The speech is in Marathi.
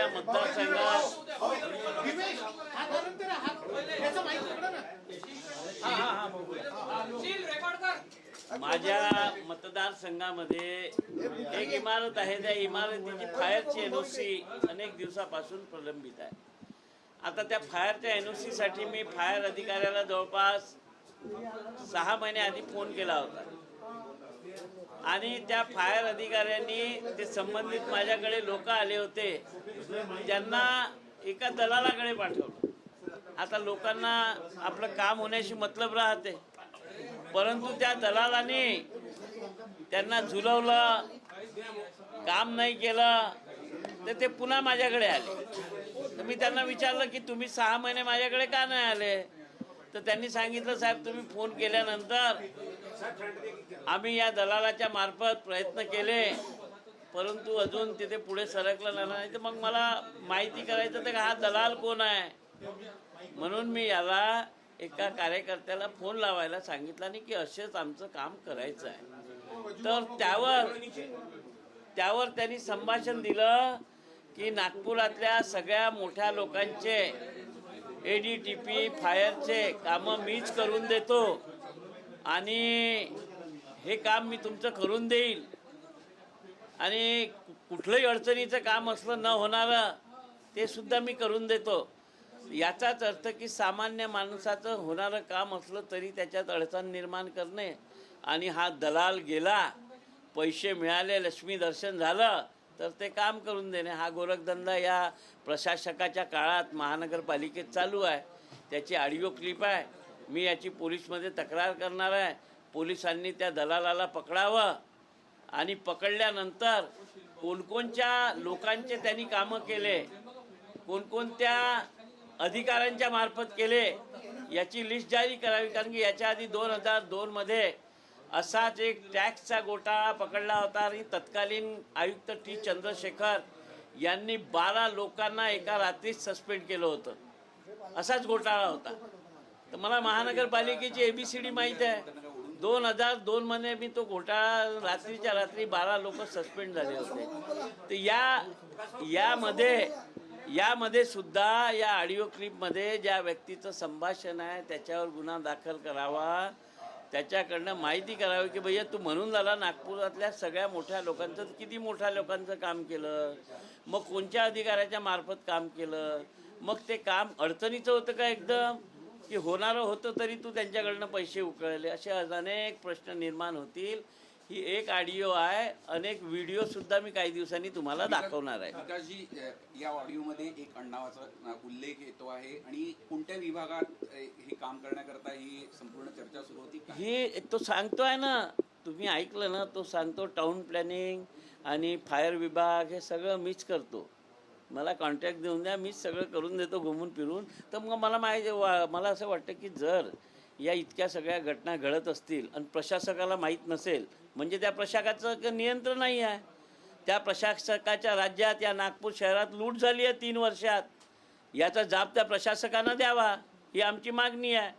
माझ्या मतदारसंघात दिवेश हा धरून तर हा. याचं माहिती पडलं ना. माझ्या मतदारसंघामध्ये एक इमारत आहे त्या इमारतीची फायरची एनओसी अनेक दिवसापासून प्रलंबित आहे. आता त्या फायरच्या एनओसी साठी मी फायर अधिकाऱ्याला जवळपास सहा महिने आधी फोन केला होता. आणि त्या फायर अधिकाऱ्यांनी ते संबंधित माझ्याकडे लोक आले होते. त्यांना एका दलालाकडे पाठवलं. आता लोकांना आपलं काम होण्याशी मतलब राहते. परंतु त्या दलालाने त्यांना झुलवलं काम नाही केलं तर ते पुन्हा माझ्याकडे आले. तर मी त्यांना विचारलं की तुम्ही सहा महिने माझ्याकडे का नाही आले? तर त्यांनी सांगितलं साहेब तुम्ही फोन केल्यानंतर आम्ही या दलालाच्या मार्फत प्रयत्न केले परंतु अजून तिथे पुढे सरकलं नाही. तर मग मला माहिती करायचं तर हा दलाल कोण आहे? म्हणून मी याला एका कार्यकर्त्याला फोन लावायला सांगितला आणि की असेच आमचं काम करायचं आहे. तर त्यावर त्यावर त्यांनी संभाषण दिलं की नागपुरातल्या सगळ्या मोठ्या लोकांचे ए डी पी फायरचे कामं मीच करून देतो. आणि हे काम मी तुमचं करून देईल. आणि कुठलंही अडचणीचं काम असलं न होणारं ते सुद्धा मी करून देतो. याचाच अर्थ की सामान्य माणसाचं होणारं काम असलं तरी त्याच्यात अडचण निर्माण करणे. आणि हा दलाल गेला पैसे मिळाले लक्ष्मी दर्शन झालं तर ते काम करून देणे हा गोरखधंदा या प्रशासकाच्या काळात महानगरपालिकेत चालू आहे. त्याची ऑडिओ क्लिप आहे. मी याची पोलीसमध्ये तक्रार करणार आहे. पोलिसांनी त्या दलालाला पकडावं आणि पकडल्यानंतर कोणकोणच्या लोकांचे त्यांनी कामं केले कोणकोणत्या अधिकाऱ्यांच्या मार्फत केले याची लिस्ट जारी करावी कारण की याच्या आधी दोन हजार दोनमध्ये असाच एक टॅक्सचा घोटाळा पकडला होता आणि तत्कालीन आयुक्त टी चंद्रशेखर यांनी बारा लोकांना एका रात्रीत सस्पेंड केलं होतं. असाच घोटाळा होता. तर मला महानगरपालिकेची एबीसीडी माहीत आहे. दोन हजार दोनमध्ये मी तो घोटाळा रात्रीच्या रात्री बारा लोक सस्पेंड झाले होते. तर या यामध्ये यामध्ये सुद्धा या ऑडिओ क्लिपमध्ये ज्या व्यक्तीचं संभाषण आहे त्याच्यावर गुन्हा दाखल करावा. त्याच्याकडनं माहिती करावी की भैया तू म्हणून झाला नागपुरातल्या सगळ्या मोठ्या लोकांचं किती मोठ्या लोकांचं काम केलं? मग कोणत्या अधिकाऱ्याच्या मार्फत काम केलं? मग ते काम अडचणीचं होतं का एकदम? की होणारं होतं तरी तू त्यांच्याकडनं पैसे उकळले? असे अनेक प्रश्न निर्माण होतील. ही एक ऑडिओ आहे अनेक व्हिडिओ सुद्धा मी काही दिवसांनी तुम्हाला दाखवणार आहे. अ, या ऑडिओमध्ये एक अण्णावाचा उल्लेख येतो आहे आणि कोणत्या विभागात हे काम करण्याकरता ही संपूर्ण चर्चा सुरू होती? हे तो सांगतोय ना तुम्ही ऐकलं ना तो सांगतो टाउन प्लॅनिंग आणि फायर विभाग हे सगळं मीच करतो. मला कॉन्ट्रॅक्ट देऊन द्या मीच सगळं करून देतो घुमून फिरून तर मग मला माहिती मला असं वाटतं की जर या इतक्या सगळ्या घटना घडत असतील आणि प्रशासकाला माहीत नसेल म्हणजे त्या प्रशासकाचं नियंत्रण नाही आहे. त्या प्रशासकाच्या राज्यात या नागपूर शहरात लूट झाली आहे तीन वर्षात. याचा जाब त्या प्रशासकानं द्यावा ही आमची मागणी आहे.